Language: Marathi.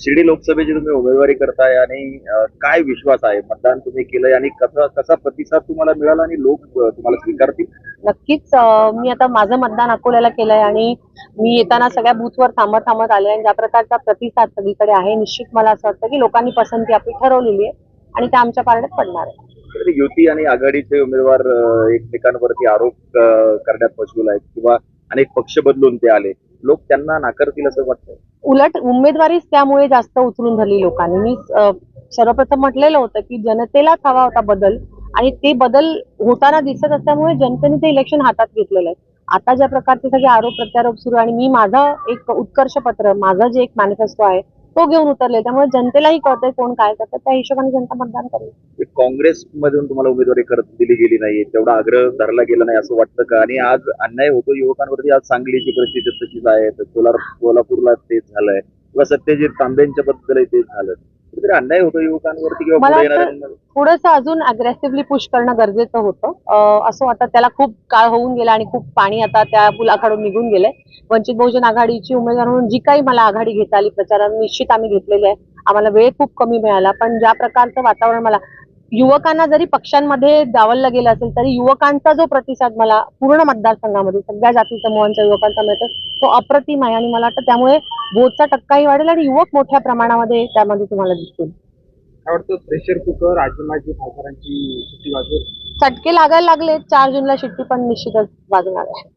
शिर्डी लोकसभेची तुम्ही उमेदवारी करताय आणि काय विश्वास आहे? मतदान तुम्ही केलंय आणि कसा कसा प्रतिसाद तुम्हाला मिळाला आणि लोक तुम्हाला स्वीकारतील? नक्कीच मी आता माझं मतदान अकोल्याला केलंय आणि मी येताना सगळ्या बूथवर थांबत थांबत आले आणि ज्या प्रकारचा प्रतिसाद सगळीकडे आहे निश्चित मला असं वाटतं की लोकांनी पसंती आपली ठरवलेली आहे आणि त्या आमच्या पारड्यात पडणार आहे. युती आणि आघाडीचे उमेदवार एकमेकांवरती आरोप करण्यात मशगूल आहेत किंवा अनेक पक्ष बदलून ते आले. लोक त्यांना नाकारतील असं वाटतं उलट उमेदवारीच त्यामुळे जास्त उचलून धरली लोकांनी. मी सर्वप्रथम म्हटलेलं होतं की जनतेलाच हवा होता बदल. आणि ते बदल होताना दिसत असल्यामुळे जनतेने ते इलेक्शन हातात घेतलेलं आहे. आता ज्या प्रकारचे सगळे आरोप प्रत्यारोप सुरू आणि मी माझा एक उत्कर्ष पत्र माझा जे एक मॅनिफेस्टो आहे तो घेऊन उतरले त्यामुळे जनतेलाही कळतंय कोण काय करतात त्या हिशोबाने जनता मतदान करेल. म्हणजे काँग्रेस मधून तुम्हाला उमेदवारी करत दिली गेली नाही. तेवढा आग्रह धरला गेला नाही असं वाटतं का? आणि आज अन्याय होतो युवकांवरती. आज सांगलीची परिस्थिती तशीच आहे. कोल्हापूरला तेच झालंय. किंवा सत्यजित तांबेंच्या बद्दल तेच झालं कुठेतरी अन्याय होतो युवकांवरती किंवा मला पुढे वाटतं- येणाऱ्यांवर. थोडंसं अजून अग्रेसिव्हली पुश करणं गरजेचं होतं. अं, असं वाटतं त्याला खूप काळ होऊन गेला आणि खूप पाणी आता त्या पुलाकडून निघून गेलंय. वंचित बहुजन आघाडीची उमेदवार म्हणून जी काही मला आघाडी घेता आली प्रचारात निश्चित आम्ही घेतलेली आहे. आम्हाला वेळ खूप कमी मिळाला पण ज्या प्रकारचं वातावरण मला युवकांना जरी पक्षांमध्ये डावललं गेलं असेल तरी युवकांचा जो प्रतिसाद मला पूर्ण मतदारसंघामध्ये सगळ्या जाती समूहांच्या युवकांचा मिळतो तो अप्रतिम आहे. आणि मला वाटतं त्यामुळे बोधचा टक्काही वाढेल आणि युवक मोठ्या प्रमाणामध्ये त्यामध्ये तुम्हाला दिसतील. प्रेशर कुकर खासदारांची चटके लागायला लागले चार जूनला शिट्टी पण निश्चितच वाजणार आहे.